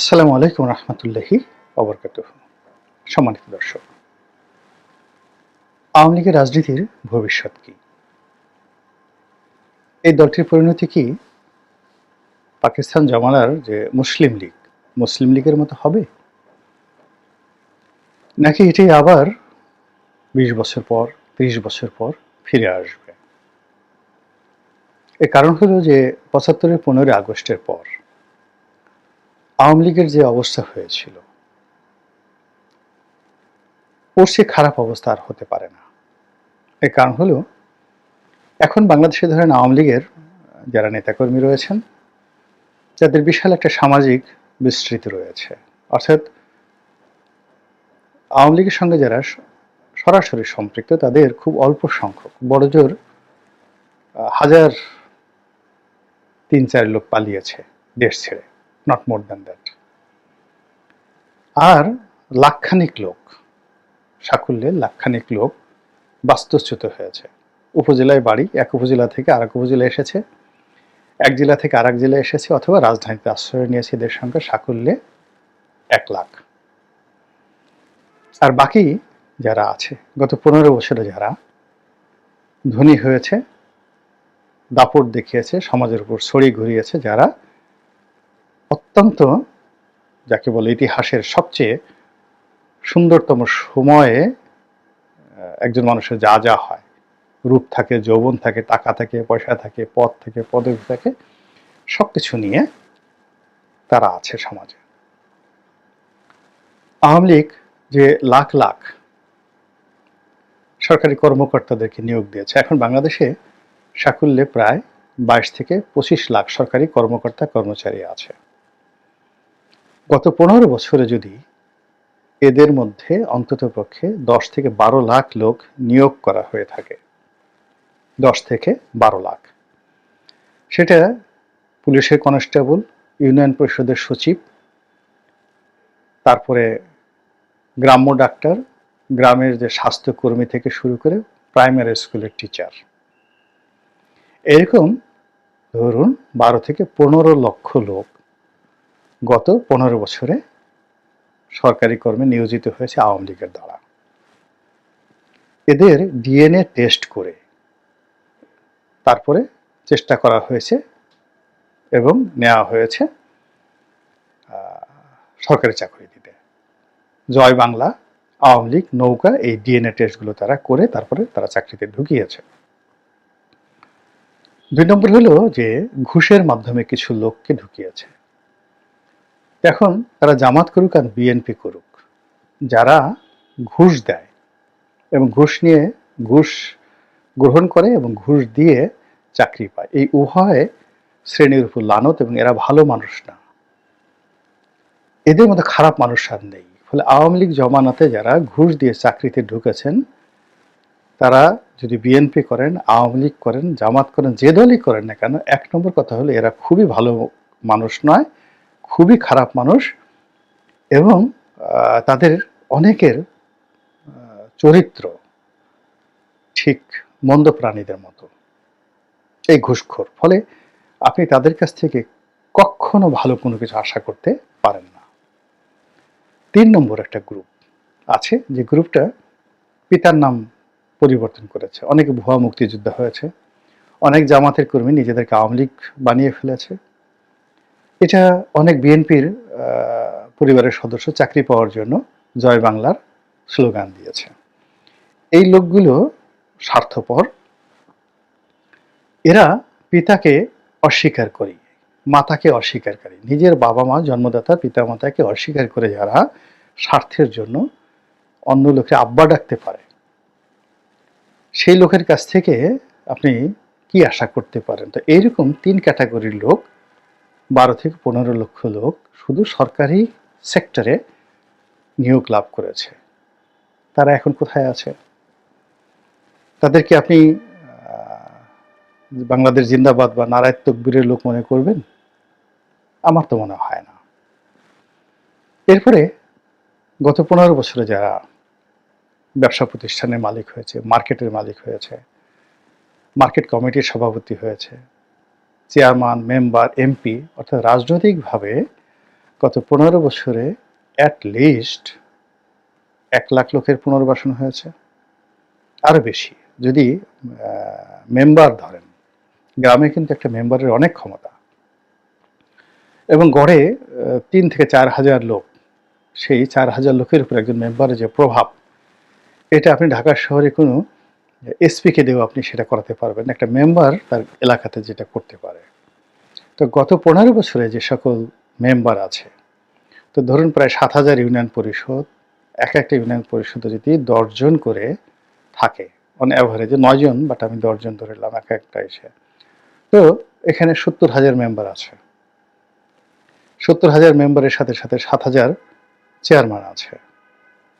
আসসালামু আলাইকুম রহমতুল্লাহি অবরকাত সম্মানিত দর্শক, আওয়ামী লীগের রাজনীতির ভবিষ্যৎ কি? এই দলটির পরিণতি কি? পাকিস্তান জমানার যে মুসলিম লীগ, মুসলিম লীগের মতো হবে? নাকি এটি আবার বিশ বছর পর, ত্রিশ বছর পর ফিরে আসবে? এর কারণ হলো যে পঁচাত্তরের পনেরোই আগস্টের পর আওয়ামী লীগের যে অবস্থা হয়েছিল, ওর সে খারাপ অবস্থা আর হতে পারে না। এর কারণ হলো, এখন বাংলাদেশে ধরেন আওয়ামী লীগের যারা নেতাকর্মী রয়েছেন, যাদের বিশাল একটা সামাজিক বিস্তৃতি রয়েছে। অর্থাৎ আওয়ামী লীগের সঙ্গে যারা সরাসরি সম্পৃক্ত, তাদের খুব অল্প সংখ্যক বড়জোর হাজার তিন চার লোক পালিয়েছে দেশ ছেড়ে। নট মোর দ্যান দ্যাট আর লাখখানিক লোক সাকুল্যে লাখখানিক লোক বাস্তুচ্যুত হয়েছে। উপজেলায় বাড়ি, এক উপজেলা থেকে আরেক উপজেলা এসেছে। এক জেলা থেকে আরেক জেলা এসেছে অথবা রাজধানীতে আশ্রয় নিয়েছে এদের সংখ্যা সাকুল্যে এক লাখ। আর বাকি যারা আছে, গত পনেরো বছরে যারা ধনী হয়েছে, দাপট দেখিয়েছে, সমাজের উপর ছড়ি ঘুরিয়েছে, যারা অত্যন্ত, যাকে বলে ইতিহাসের সবচেয়ে সুন্দরতম সময়ে একজন মানুষের যা যা হয়। রূপ থাকে, যৌবন থাকে, টাকা থাকে, পয়সা থাকে, পদ থাকে, পদবি থাকে সব কিছু নিয়ে তারা আছে সমাজে। আওয়ামী লীগ যে লাখ লাখ সরকারি কর্মকর্তাদেরকে নিয়োগ দিয়েছে, এখন বাংলাদেশে সাকুল্যে প্রায় বাইশ থেকে পঁচিশ লাখ সরকারি কর্মকর্তা কর্মচারী আছে। গত পনেরো বছরে যদি এদের মধ্যে অন্তত পক্ষে দশ থেকে বারো লাখ লোক নিয়োগ করা হয়ে থাকে, দশ থেকে বারো লাখ। সেটা পুলিশের কনস্টেবল, ইউনিয়ন পরিষদের সচিব, তারপরে গ্রাম্য ডাক্তার, গ্রামের যে স্বাস্থ্যকর্মী থেকে শুরু করে প্রাইমারি স্কুলের টিচার। এরকম ধরুন বারো থেকে পনেরো লক্ষ লোক গত পনেরো বছরে সরকারি কর্মে নিয়োজিত হয়েছে আওয়ামী লীগের দ্বারা। এদের ডিএনএ টেস্ট করে তারপরে চেষ্টা করা হয়েছে এবং নেওয়া হয়েছে সরকারি চাকরি দিতে। জয় বাংলা, আওয়ামী লীগ নৌকা এই ডিএনএ টেস্টগুলো তারা করে তারপরে তারা চাকরিতে ঢুকিয়েছে। দুই নম্বর হলো যে ঘুষের মাধ্যমে কিছু লোককে ঢুকিয়েছে। এখন তারা জামাত করুক আর বিএনপি করুক। যারা ঘুষ দেয় এবং ঘুষ নিয়ে ঘুষ গ্রহণ করে এবং ঘুষ দিয়ে চাকরি পায়, এই উভয় শ্রেণির উপর লানত এবং এরা ভালো মানুষ না। এদের মধ্যে খারাপ মানুষ আর নেই। ফলে আওয়ামী লীগ জমানাতে যারা ঘুষ দিয়ে চাকরিতে ঢুকেছেন, তারা যদি বিএনপি করেন, আওয়ামী লীগ করেন, জামাত করেন, যে দলই করেন না কেন, এক নম্বর কথা হলো এরা খুবই ভালো মানুষ নয় খুবই খারাপ মানুষ এবং তাদের অনেকের চরিত্র ঠিক মন্দ প্রাণীদের মতো। এই ঘুষখোর। ফলে আপনি তাদের কাছ থেকে কখনো ভালো কোনো কিছু আশা করতে পারেন না। তিন নম্বর একটা গ্রুপ আছে, যে গ্রুপটা পিতার নাম পরিবর্তন করেছে। অনেক ভুয়া মুক্তিযোদ্ধা হয়েছে। অনেক জামাতের কর্মী নিজেদেরকে আওয়ামী লীগ বানিয়ে ফেলেছে। এটা অনেক বিএনপির পরিবারের সদস্য চাকরি পাওয়ার জন্য জয় বাংলার স্লোগান দিয়েছে। এই লোকগুলো স্বার্থপর। এরা পিতাকে অস্বীকার করি, মাতাকে অস্বীকার করে। নিজের বাবা মা, জন্মদাতা, পিতা মাতাকে অস্বীকার করে যারা স্বার্থের জন্য অন্য লোকে আব্বা ডাকতে পারে। সেই লোকের কাছ থেকে আপনি কি আশা করতে পারেন? তো এইরকম তিন ক্যাটাগরির লোক বারো থেকে পনেরো লক্ষ লোক শুধু সরকারি সেক্টরে নিয়োগ লাভ করেছে। তারা এখন কোথায় আছে? তাদেরকে আপনি বাংলাদেশ জিন্দাবাদ বা নারায়ণ তকবীরের লোক মনে করবেন? আমার তো মনে হয় না। এরপরে গত পনেরো বছরে যারা ব্যবসা প্রতিষ্ঠানের মালিক হয়েছে, মার্কেটের মালিক হয়েছে, মার্কেট কমিটির সভাপতি হয়েছে চেয়ারম্যান, মেম্বার, এমপি অর্থাৎ রাজনৈতিকভাবে গত পনেরো বছরে অ্যাট লিস্ট এক লাখ লোকের পুনর্বাসন হয়েছে। আরও বেশি, যদি মেম্বার ধরেন, গ্রামে কিন্তু একটা মেম্বারের অনেক ক্ষমতা। এবং গড়ে তিন থেকে চার হাজার লোক, সেই চার হাজার লোকের উপর একজন মেম্বারের যে প্রভাব, এটা আপনি ঢাকা শহরে কোনো এসপিকে দিয়েও আপনি সেটা করাতে পারবেন। একটা মেম্বার তার এলাকাতে যেটা করতে পারে। তো গত পনেরো বছরে যে সকল মেম্বার আছে, তো ধরুন প্রায় সাত হাজার ইউনিয়ন পরিষদ, এক একটা ইউনিয়ন পরিষদে যদি দশজন করে থাকে অন অ্যাভারেজে নয়জন বাট আমি দশজন ধরে নিলাম, এক একটা এসে। তো এখানে সত্তর হাজার মেম্বার আছে। সত্তর হাজার মেম্বারের সাথে সাথে সাত হাজার চেয়ারম্যান আছে।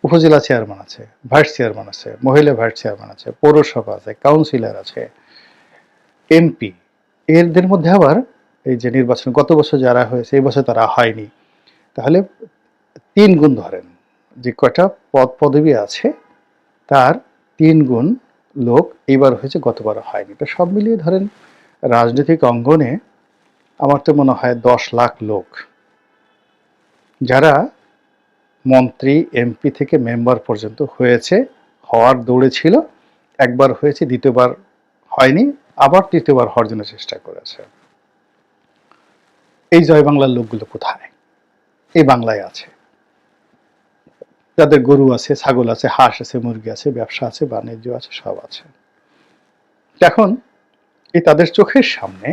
উপজেলা চেয়ারম্যান আছে, ভাইস চেয়ারম্যান আছে, মহিলা ভাইস চেয়ারম্যান আছে, পৌরসভা আছে, কাউন্সিলর আছে, এমপি। এদের মধ্যে আবার এই যে নির্বাচন, গত বছর যারা হয়েছে, এই বছর তারা হয়নি। তাহলে তিন গুণ ধরেন, যে কয়টা পদ, পদবি আছে, তার তিন গুণ লোক এইবার হয়েছে, গতবার হয়নি। তো সব মিলিয়ে ধরেন, রাজনৈতিক অঙ্গনে আমার তো মনে হয় দশ লাখ লোক, যারা মন্ত্রী, এমপি থেকে মেম্বার পর্যন্ত হয়েছে, হওয়ার দৌড়ে ছিল, একবার হয়েছে, দ্বিতীয়বার হয়নি, আবার তৃতীয়বার হওয়ার জন্য চেষ্টা করেছে। এই জয় বাংলার লোকগুলো কোথায়? এই বাংলায় আছে। যাদের গরু আছে, ছাগল আছে, হাঁস আছে, মুরগি আছে, ব্যবসা আছে, বাণিজ্য আছে, সব আছে। এখন এই তাদের চোখের সামনে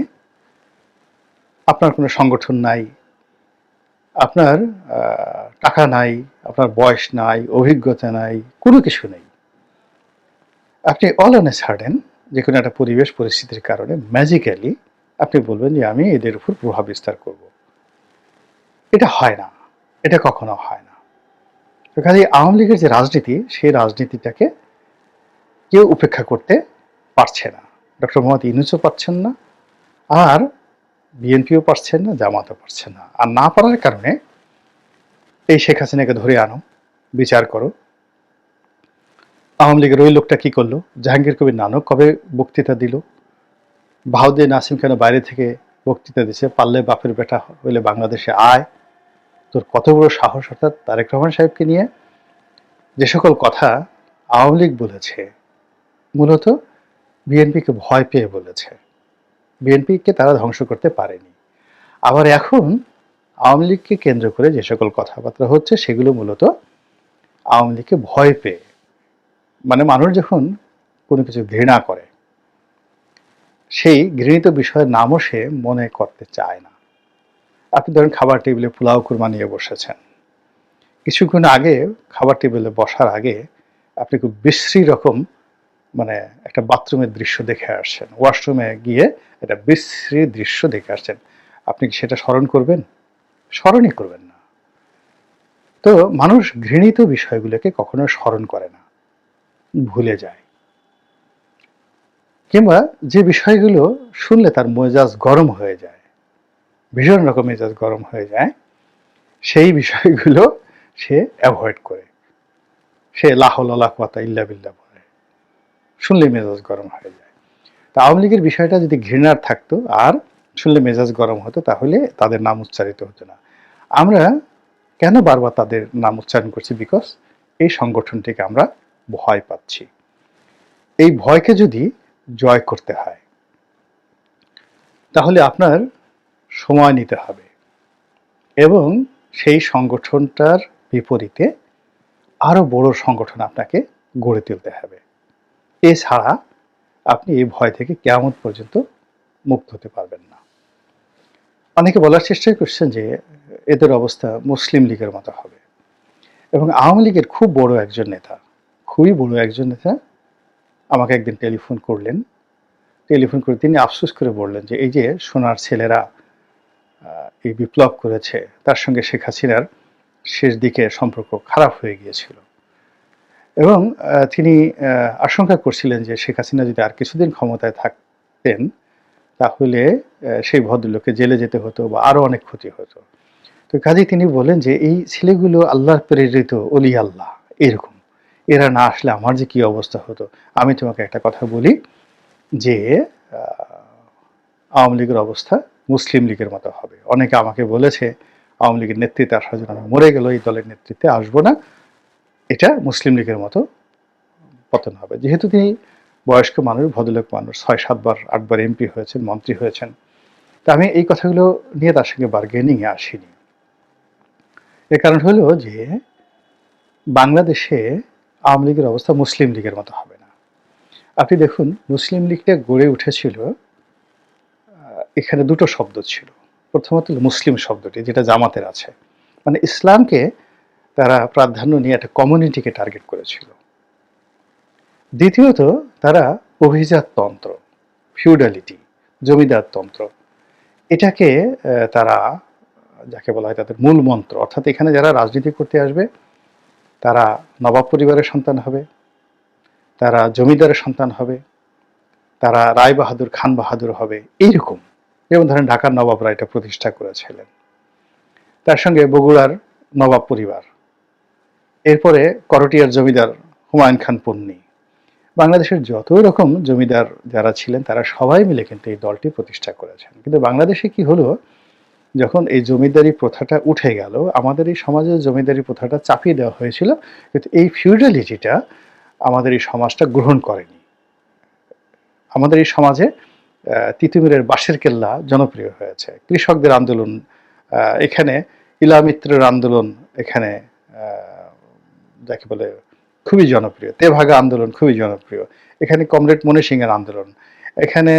আপনার কোনো সংগঠন নাই আপনার টাকা নাই, আপনার বয়স নাই, অভিজ্ঞতা নাই, কোনো কিছু নেই। আপনি অল অন এ সার্ডেন যে কোনো একটা পরিবেশ, পরিস্থিতির কারণে ম্যাজিক্যালি আপনি বলবেন যে আমি এদের উপর প্রভাব বিস্তার করব। এটা হয় না। এটা কখনো হয় না। কাজে আওয়ামী লীগের যে রাজনীতি, সেই রাজনীতিটাকে কেউ উপেক্ষা করতে পারছে না। ডক্টর মোহাম্মদ ইউনুসও পাচ্ছেন না। আর বিএনপিও পারছেন না, জামাতও পারছেন না। আর না পারার কারণে এই শেখ হাসিনাকে ধরে আনো, বিচার করো। আওয়ামী লীগের ওই লোকটা কি করল? জাহাঙ্গীর কবির নানক কবে বক্তৃতা দিল? বাহুদ্দিন নাসিম কেন বাইরে থেকে বক্তৃতা দিছে? পারলে বাপের বেটা হইলে বাংলাদেশে আয়। তোর কত বড় সাহস, অর্থাৎ তারেক রহমান সাহেবকে নিয়ে যে সকল কথা আওয়ামী লীগ বলেছে, মূলত বিএনপিকে ভয় পেয়ে বলেছে। বিএনপিকে তারা ধ্বংস করতে পারেনি। আবার এখন আওয়ামী লীগকে কেন্দ্র করে যে সকল কথাবার্তা হচ্ছে, সেগুলো মূলত আওয়ামী লীগকে ভয় পেয়ে। মানে মানুষ যখন কোনো কিছু ঘৃণা করে, সেই ঘৃণিত বিষয়ের নামও সে মনে করতে চায় না। আপনি ধরেন খাবার টেবিলে পোলাও কুরমা নিয়ে বসেছেন। কিছুক্ষণ আগে খাবার টেবিলে বসার আগে আপনি খুব বিশ্রী রকম মানে একটা বাথরুমের দৃশ্য দেখে আসছেন। ওয়াশরুমে গিয়ে একটা বিশ্রী দৃশ্য দেখে আসছেন। আপনি কি সেটা স্মরণ করবেন? স্মরণই করবেন না। তো মানুষ ঘৃণিত বিষয়গুলোকে কখনো স্মরণ করে না। ভুলে যায়। কিংবা যে বিষয়গুলো শুনলে তার মেজাজ গরম হয়ে যায়, ভীষণ রকম মেজাজ গরম হয়ে যায়, সেই বিষয়গুলো সে অ্যাভয়েড করে। সে লাহল লাখওয়াতা ইল্লা বিল্লা বলে। শুনলে মেজাজ গরম হয়ে যায়। তা আওয়ামী লীগের বিষয়টা যদি ঘৃণার থাকতো আর শুনলে মেজাজ গরম হতো, তাহলে তাদের নাম উচ্চারিত হতো না। আমরা কেন বারবার তাদের নাম উচ্চারণ করছি? বিকজ এই সংগঠনটিকে আমরা ভয় পাচ্ছি। এই ভয়কে যদি জয় করতে হয়, তাহলে আপনার সময় নিতে হবে এবং সেই সংগঠনটার বিপরীতে আরও বড় সংগঠন আপনাকে গড়ে তুলতে হবে। এছাড়া আপনি এই ভয় থেকে কেমন পর্যন্ত মুক্ত হতে পারবেন না। অনেকে বলার চেষ্টা করছেন যে এদের অবস্থা মুসলিম লীগের মতো হবে। এবং আওয়ামী লীগের খুব বড় একজন নেতা, খুবই বড় একজন নেতা আমাকে একদিন টেলিফোন করলেন। টেলিফোন করে তিনি আফসোস করে বললেন যে, এই যে সোনার ছেলেরা এই বিপ্লব করেছে, তার সঙ্গে শেখ হাসিনার শেষ দিকে সম্পর্ক খারাপ হয়ে গিয়েছিল। এবং তিনি আশঙ্কা করছিলেন যে শেখ হাসিনা যদি আর কিছুদিন ক্ষমতায় থাকতেন, তাহলে সেই ভদ্রলোককে জেলে যেতে হতো বা আরও অনেক ক্ষতি হতো। তো কাজেই তিনি বলেন যে, এই ছেলেগুলো আল্লাহর প্রেরিত অলি আল্লাহ, এরকম। এরা না আসলে আমার যে কি অবস্থা হতো। আমি তোমাকে একটা কথা বলি যে আওয়ামী লীগের অবস্থা মুসলিম লীগের মতো হবে। অনেকে আমাকে বলেছে, আওয়ামী লীগের নেতৃত্বে আসার জন্য আমি মরে গেল এই দলের নেতৃত্বে আসব না। এটা মুসলিম লীগের মতো পতন হবে। যেহেতু তিনি বয়স্ক মানুষ, ভদ্রলোক মানুষ, ছয়, সাতবার, আটবার এমপি হয়েছেন, মন্ত্রী হয়েছেন। তা আমি এই কথাগুলো নিয়ে তার সঙ্গে বার্গেনিংয়ে আসিনি। এর কারণ হলো যে বাংলাদেশে আওয়ামী লীগের অবস্থা মুসলিম লীগের মতো হবে না। আপনি দেখুন, মুসলিম লীগটা গড়ে উঠেছিল এখানে দুটো শব্দ ছিল। প্রথমত মুসলিম শব্দটি, যেটা জামাতের আছে। মানে ইসলামকে তারা প্রাধান্য নিয়ে একটা কমিউনিটিকে টার্গেট করেছিল। দ্বিতীয়ত, তারা অভিজাততন্ত্র ফিউডালিটি জমিদারতন্ত্র এটাকে তারা, যাকে বলা হয় তাদের মূল মন্ত্র, অর্থাৎ এখানে যারা রাজনীতি করতে আসবে, তারা নবাব পরিবারের সন্তান হবে, তারা জমিদারের সন্তান হবে, তারা রায় বাহাদুর, খান বাহাদুর হবে, এইরকম। যেমন ধরেন ঢাকার নবাবরা এটা প্রতিষ্ঠা করেছিলেন। তার সঙ্গে বগুড়ার নবাব পরিবার এরপরে করটিয়ার জমিদার হুমায়ুন খান পন্নী। বাংলাদেশের যত রকম জমিদার যারা ছিলেন, তারা সবাই মিলে কিন্তু এই দলটি প্রতিষ্ঠা করেছেন। কিন্তু বাংলাদেশে কি হলো? যখন এই জমিদারি প্রথাটা উঠে গেল, আমাদের এই সমাজে জমিদারি প্রথাটা চাপিয়ে দেওয়া হয়েছিল, কিন্তু এই ফিউডালিটিটা আমাদের এই সমাজটা গ্রহণ করেনি। আমাদের এই সমাজে তিতুমিরের বাঁশের কেল্লা জনপ্রিয় হয়েছে। কৃষকদের আন্দোলন এখানে ইলামিত্রের আন্দোলন এখানে যাকে বলে খুবই জনপ্রিয় তেভাগা আন্দোলন খুবই জনপ্রিয়। এখানে কমরেড মনে সিংয়ের আন্দোলন। এখানে